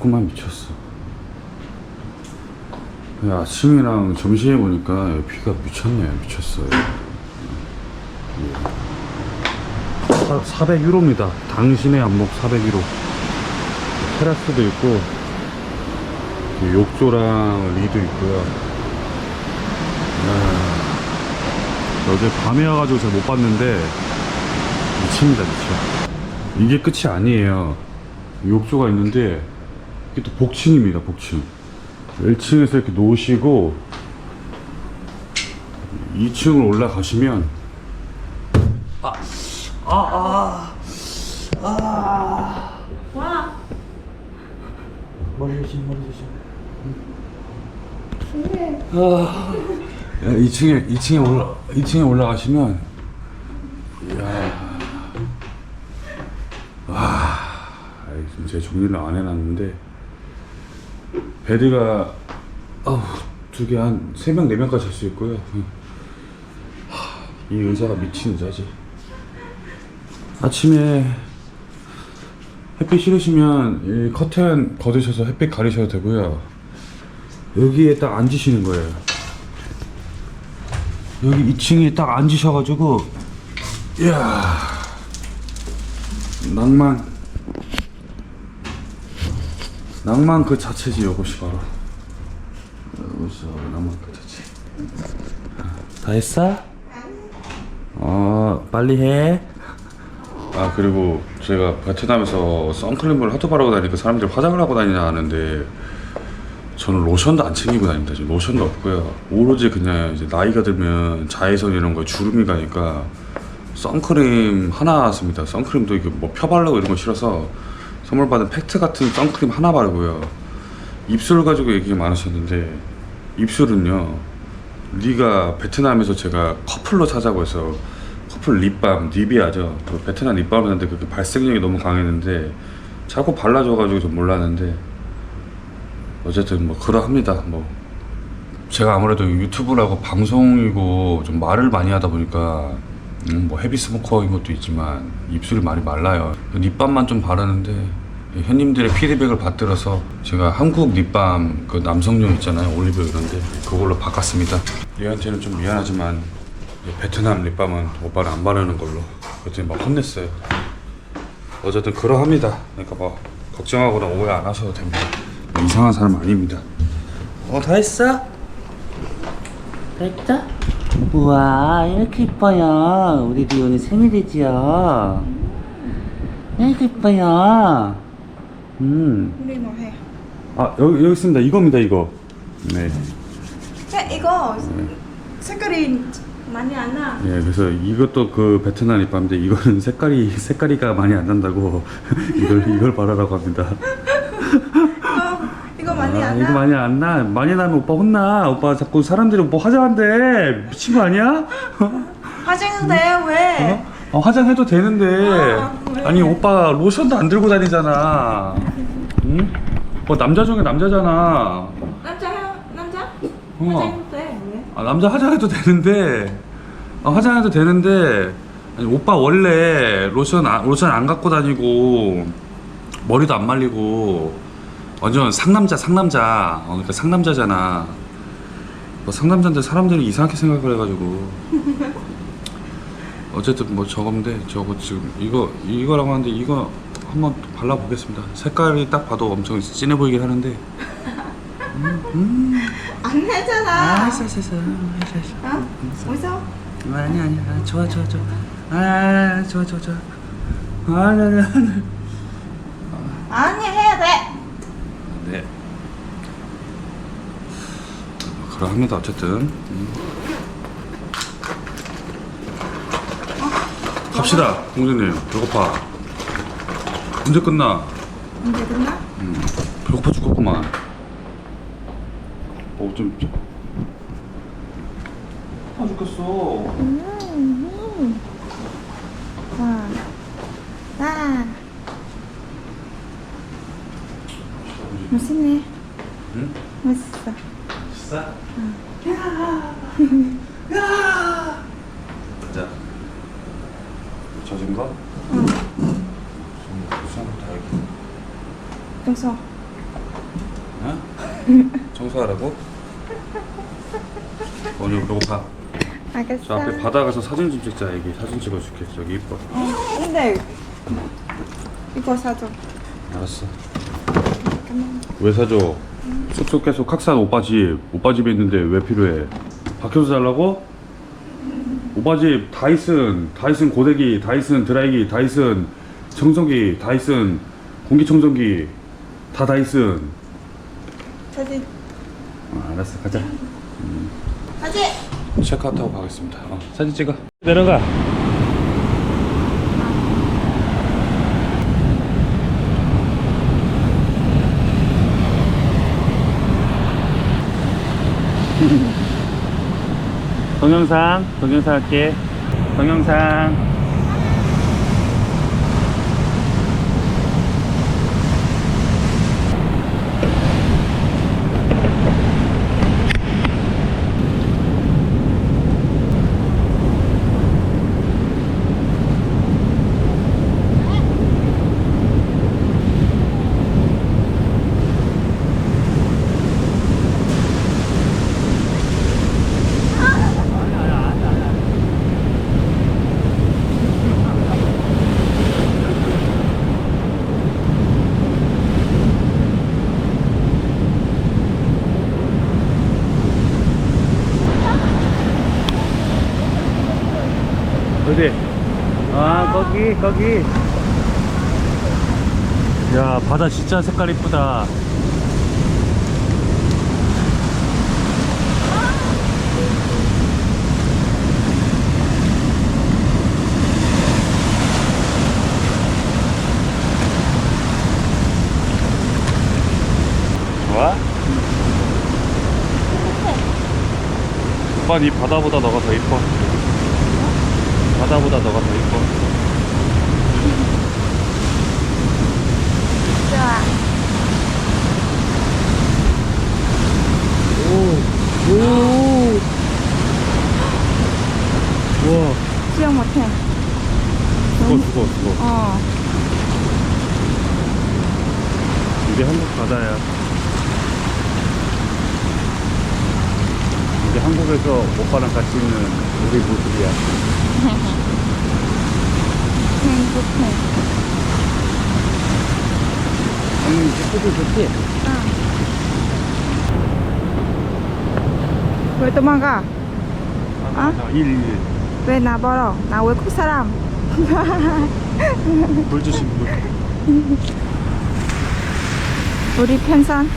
미쳤구만 미쳤어. 야, 아침이랑 점심에 보니까 뷰가 미쳤네 미쳤어요. 400유로입니다. 당신의 안목 400유로. 테라스도 있고 욕조랑 리도 있고요. 아, 어제 밤에 와가지고 잘 못 봤는데 미칩니다 미쳐. 이게 끝이 아니에요. 욕조가 있는데 이게 또 복층입니다 복층. 1층에서 이렇게 놓으시고 2층으로 올라가시면 와. 머리 조심, 머리 조심. 아, 2층에 2층에 올라 2층에 올라가시면 이야. 와. 아이, 지금 제 정리를 안 해놨는데 베드가 아우 두 개 한 세 명 네 명까지 잘수 있고요. 하, 이 의자가 미친 의자지. 아침에 햇빛 싫으시면 이 커튼 걷으셔서 햇빛 가리셔도 되고요. 여기에 딱 앉으시는 거예요. 여기 2층에 딱 앉으셔가지고, 이야, 낭만, 낭만 그 자체지, 이것이 바로. 여기서 낭만 그 자체. 다 했어? 어, 빨리 해. 아 그리고 제가 베트남에서 선크림을 하도 바르고 다니니까 사람들이 화장을 하고 다니냐 하는데 저는 로션도 안 챙기고 다닙니다. 지금 로션도 없고요. 오로지 그냥 이제 나이가 들면 자외선 이런 거에 주름이 가니까 선크림 하나 씁니다. 선크림도 이게 뭐 펴바르고 이런 거 싫어서 선물 받은 팩트 같은 선크림 하나 바르고요. 입술 가지고 얘기 많으셨는데 입술은요. 네가 베트남에서 제가 커플로 찾아고 해서 커플 립밤 니비아죠. 그 베트남 립밤이었는데 그게 발색력이 너무 강했는데 자꾸 발라줘가지고 좀 몰랐는데 어쨌든 뭐 그러합니다. 뭐 제가 아무래도 유튜브라고 방송이고 좀 말을 많이 하다 보니까 음, 뭐 헤비 스모커인 것도 있지만 입술이 많이 말라요. 그 립밤만 좀 바르는데 현님들의 피드백을 받들어서 제가 한국 립밤 그 남성용 있잖아요 올리브 이런데 그걸로 바꿨습니다. 얘한테는 좀 미안하지만 베트남 립밤은 오빠를 안 바르는 걸로 그랬더니 막 혼냈어요. 어쨌든 그러합니다. 그러니까 뭐 걱정하거나 오해 안 하셔도 됩니다. 이상한 사람 아닙니다. 어, 다 했어? 됐다? 우와, 이렇게 이뻐요. 우리 리온이 생일이지요. 이렇게 이뻐요. 음. 우리 뭐 해? 아 여기 여기 있습니다. 이겁니다 이거. 네. 야, 이거 색깔이 많이 안 나. 예, 그래서 이것도 그 베트남 립밤인데 이거는 색깔이 색깔이가 많이 안 난다고 이걸 이걸 바르라고 합니다. 많이 아, 안 이거 나. 많이 안 나. 많이 나면 오빠 혼나. 오빠 자꾸 사람들이 뭐 화장한대. 미친 거 아니야? 화장인데 왜? 어, 화장해도 되는데. 아, 왜? 아니 오빠 로션도 안 들고 다니잖아. 응? 뭐 남자 중에 남자잖아. 남자 남자? 어. 화장인데 왜? 아, 남자 화장해도 되는데 아, 화장해도 되는데 아니, 오빠 원래 로션 안, 로션 안 갖고 다니고 머리도 안 말리고 완전 상남자 상남자 어, 그러니까 상남자잖아 뭐 상남자인데 사람들이 이상하게 생각을 해가지고 어쨌든 뭐 저건데 저거 지금 이거 이거라고 하는데 이거 한번 발라보겠습니다 색깔이 딱 봐도 엄청 진해 보이긴 하는데 안 내잖아. 아, 했어, 했어, 했어. 했어. 어? 무서워? 아니, 아니, 아, 좋아, 좋아, 좋아. 아, 좋아, 좋아, 좋아. 아니, 아니, 아니. 아니 해야 돼. 네. 그러합니다. 어쨌든 음. 갑시다, 공주님. 배고파. 언제 끝나? 언제 끝나? 배고파 죽겠구만. 어, 좀. 아 죽겠어. 와. 와. 멋있네. 응? 멋있어. 비싸? 자, 젖은 거? 응. 청소. 어? 청소하라고? 오늘 배고파. 알겠어. 저 앞에 바다 가서 사진 좀 찍자. 여기 사진 찍어줄게. 저기 이뻐. 어, 근데 이거 사줘. 알았어. 잠깐만. 왜 사줘? 쑥쑥 계속 각산 오빠 집. 오빠 집에 있는데 왜 필요해? 밖에서 살라고? 오빠 집 다이슨, 다이슨 고데기, 다이슨 드라이기, 다이슨 청소기, 다이슨 공기청정기 다 다이슨. 사진. 어, 알았어, 가자. 사진. 체크아웃 하고 가겠습니다. 어, 사진 찍어. 내려가. 동영상, 동영상 할게. 동영상. 어디? 아 거기 거기 야 바다 진짜 색깔 이쁘다 좋아? 오빠 이 바다보다 너가 더 이뻐 바다보다 너가 더 이뻐. 좋아. 오, 오. 와, 수영 못해. 죽어, 죽어, 죽어. 어. 이게 한국 바다야. 이게 한국에서 오빠랑 같이 있는 우리 모습이야. 행복해. 음, 예쁘고 좋지? 왜 도망가? 아, 일, 일. 왜나 벌어? 나 외국 사람. 물 주심, 물. 우리 펜션.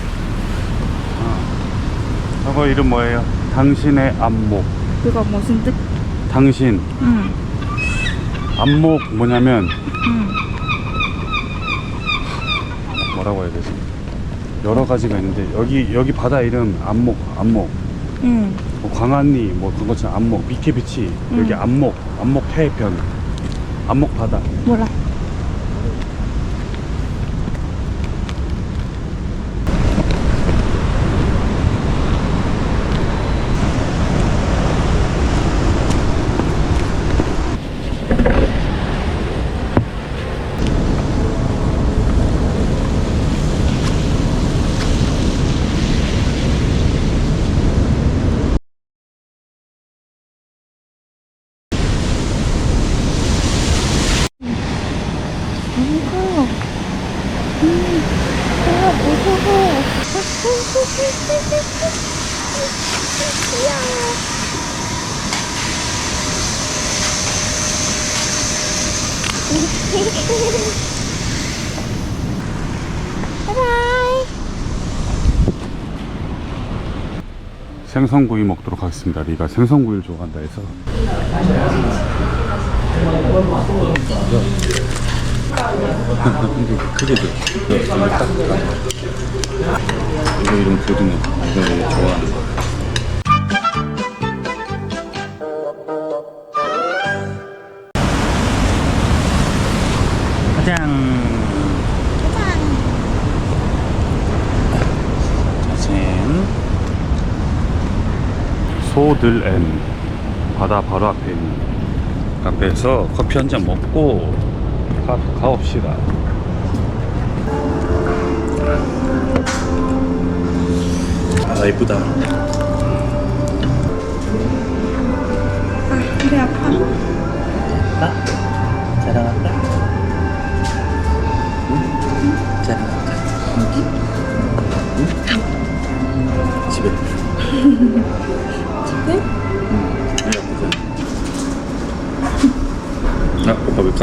저거 이름 뭐예요? 당신의 안목. 그거 무슨 뜻? 당신. 응. 안목 뭐냐면, 응. 뭐라고 해야 되지? 여러 가지가 있는데, 여기, 여기 바다 이름 안목, 안목. 응. 뭐 광안리 뭐 그런 것처럼 안목 미케비치 여기 음. 안목 안목 해변 안목 바다 몰라. 무서워. 음, 아, 무서워. 귀여워. 바이바이. 생선구이 먹도록 하겠습니다. 리가 생선구이를 좋아한다 해서. 크게 줘딱 이거 이런 고등어 이거 좋아하는 거 소들앤 바다 바로 앞에 있는 카페에서 커피 한 잔 먹고 가, 가봅시다 아 이쁘다. 아, 배 아파. 나 자랑할까? 응? 자랑할까? 응? 집에. 집에?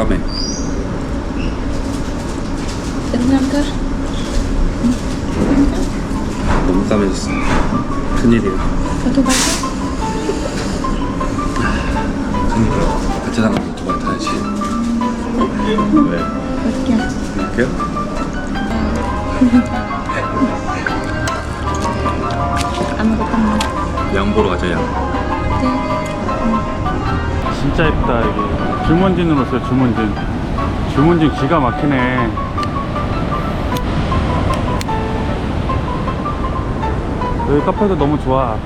까매? 끝난가? 너무 까매졌어. 큰일이야. 가자. 그러니까 베트남 가서 오토바이 타야지. 왜? 어떻게? 이렇게요? 아무것도 안 먹어. 양 보러 가자 양. 진짜 예쁘다 여기 주문진으로 왔어요 주문진. 주문진 기가 막히네. 여기 카페도 너무 좋아